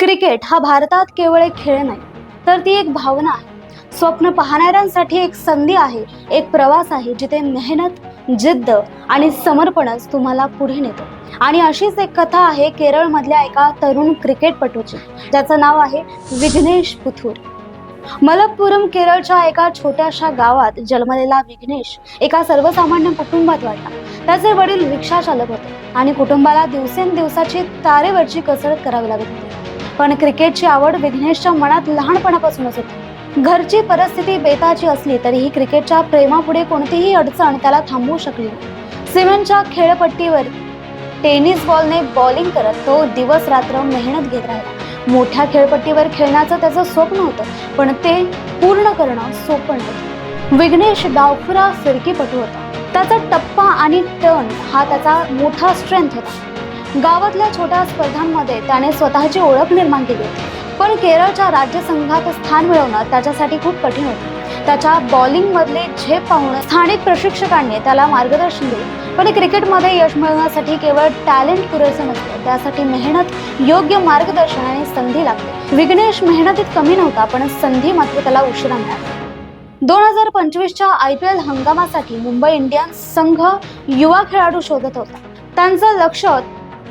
Cricket हा भारतात केवळ एक खेळ नाही तर ती एक भावना आहे. स्वप्न पाहणाऱ्यांसाठी एक संधी आहे एक प्रवास आहे जिथे मेहनत जिद्द आणि समर्पणच तुम्हाला पुढे नेतो. आणि अशीच एक कथा आहे केरळमधल्या एका तरुण क्रिकेटपटूची ज्याचं नाव आहे विघ्नेश पुथूर. मलप्पुरम केरळच्या एका छोट्याशा गावात जन्मलेला विघ्नेश एका सर्वसामान्य कुटुंबात वाढला. त्याचे वडील रिक्षा चालक होते आणि कुटुंबाला दिवसेंदिवसाची तारेवरची कसरत करावी लागत होती. पण क्रिकेटची आवड विघ्नेशच्या मनात लहानपणापासूनच होती. घरची परिस्थिती बेताची असली तरीही क्रिकेटच्या प्रेमापुढे कोणतीही अडचण त्याला थांबवू शकली सिमेंटच्या खेळपट्टीवर टेनिस बॉलने बॉलिंग करत तो दिवस रात्र मेहनत घेत राहिला. मोठ्या खेळपट्टीवर खेळण्याचं त्याचं स्वप्न होतं पण ते पूर्ण करणं सोपं नव्हतं. विघ्नेश डावखुरा फिरकीपटू होता. त्याचा टप्पा आणि टर्न हा त्याचा मोठा स्ट्रेंथ होता. गावातल्या छोट्या स्पर्धांमध्ये त्याने स्वतःची ओळख निर्माण केली. पण केरळच्या राज्य संघात स्थान मिळवणं त्याच्यासाठी खूप कठीण होतं. त्याच्या बॉलिंग मधले झेप पाहून स्थानिक प्रशिक्षकांनी त्याला मार्गदर्शन दिले. पण क्रिकेटमध्ये यश मिळवण्यासाठी केवळ टॅलेंट पुरेसं नसतं. त्यासाठी मेहनत योग्य मार्गदर्शन आणि संधी लागते. विघ्नेश मेहनतीत कमी नव्हता पण संधी मात्र त्याला उशिरा मिळाली. दोन हजार पंचवीसच्या आय पी एल हंगामासाठी मुंबई इंडियन्स संघ युवा खेळाडू शोधत होता. त्यांचं लक्ष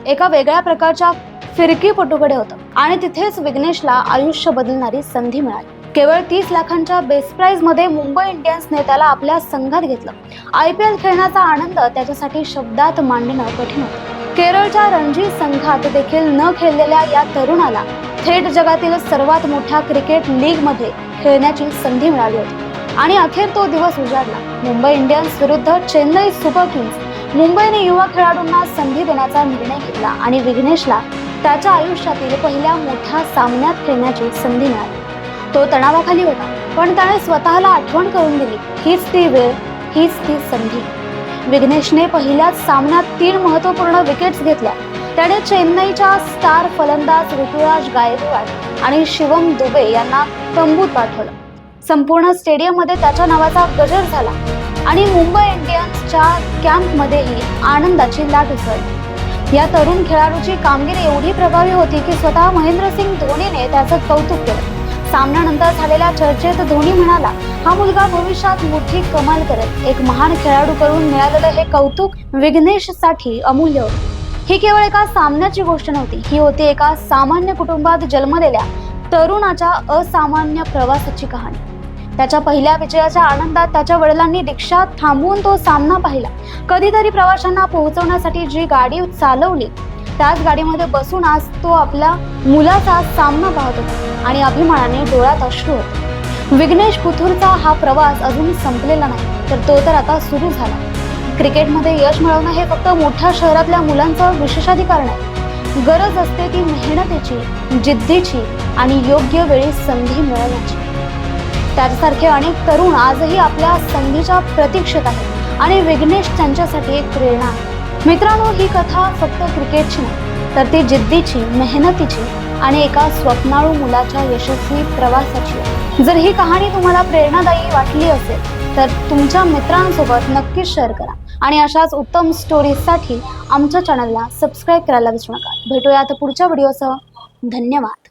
एका वेगळ्या प्रकारच्या फिरकीपटूकडे होतं. आणि तिथेच विघ्नेशला आयुष्य बदलणारी संधी मिळाली. केवळ तीस लाखांच्या बेस्ट प्राइजमध्ये मुंबई इंडियन्सने त्याला आपल्या संघात घेतलं. आय पी एल खेळण्याचा आनंद त्याच्यासाठी शब्दात मांडणं कठीण होतं. केरळच्या रणजी संघात देखील न खेळलेल्या या तरुणाला थेट जगातील सर्वात मोठ्या क्रिकेट लीगमध्ये खेळण्याची संधी मिळाली होती. आणि अखेर तो दिवस उजाडला. मुंबई इंडियन्स विरुद्ध चेन्नई सुपर किंग्स मुंबईने युवा खेळाडूंना संधी देण्याचा निर्णय घेतला आणि विघ्नेशला त्याच्या आयुष्यातील पहिल्या मोठ्या सामन्यात खेळण्याची संधी मिळाली. तो तणावाखाली होता पण त्याने स्वतःला आठवण करून दिली हीच ती वेळ हीच ती संधी. विघ्नेशने पहिल्याच सामन्यात तीन महत्त्वपूर्ण विकेट्स घेतल्या. त्याने चेन्नईच्या स्टार फलंदाज ऋतुराज गायकवाड आणि शिवम दुबे यांना तंबूत पाठवलं. संपूर्ण स्टेडियममध्ये त्याच्या नावाचा गजर झाला आणि मुंबई इंडियन्सच्या कॅम्पमध्येही आनंदाची लाट उसळली. या तरुण खेळाडूची कामगिरी एवढी प्रभावी होती की स्वतः महेंद्रसिंग धोनीने त्याचं कौतुक केलं. सामन्यानंतर झालेल्या चर्चेत धोनी म्हणाला हा मुलगा भविष्यात मोठी कमाल करेल. एक महान खेळाडूकडून मिळालेलं हे कौतुक विघ्नेशसाठी अमूल्य होतं. ही केवळ एका सामन्याची गोष्ट नव्हती ही होती एका सामान्य कुटुंबात जन्मलेल्या तरुणाच्या असामान्य प्रवासाची कहाणी. त्याच्या पहिल्या विजयाच्या आनंदात त्याच्या वडिलांनी रिक्षा थांबवून तो सामना पाहिला. कधीतरी प्रवाशांना पोहोचवण्यासाठी जी गाडी चालवली त्याच गाडीमध्ये बसून आज तो आपल्या मुलाचा सामना पाहत होता आणि अभिमानाने डोळ्यात अश्रू होते. विघ्नेश पुथूरचा हा प्रवास अजून संपलेला नाही तर तो तर आता सुरू झाला. क्रिकेटमध्ये यश मिळवणं हे फक्त मोठ्या शहरातल्या मुलांचं विशेषाधिकार नाही. गरज असते ती मेहनतीची जिद्दीची आणि योग्य वेळी संधी मिळवण्याची. त्याच्यासारखे अनेक तरुण आजही आपल्या संधीच्या प्रतीक्षेत आहेत. आणि विघ्नेश त्यांच्यासाठी एक प्रेरणा आहे. मित्रांनो ही कथा फक्त क्रिकेटची नाही तर ती जिद्दीची मेहनतीची आणि एका स्वप्नाळू मुलाच्या यशस्वी प्रवासाची जर ही कहाणी तुम्हाला प्रेरणादायी वाटली असेल तर तुमच्या मित्रांसोबत नक्कीच शेअर करा. आणि अशाच उत्तम स्टोरीजसाठी आमच्या चॅनलला सबस्क्राईब करायला विसरू नका. भेटूयात पुढच्या व्हिडिओसह धन्यवाद.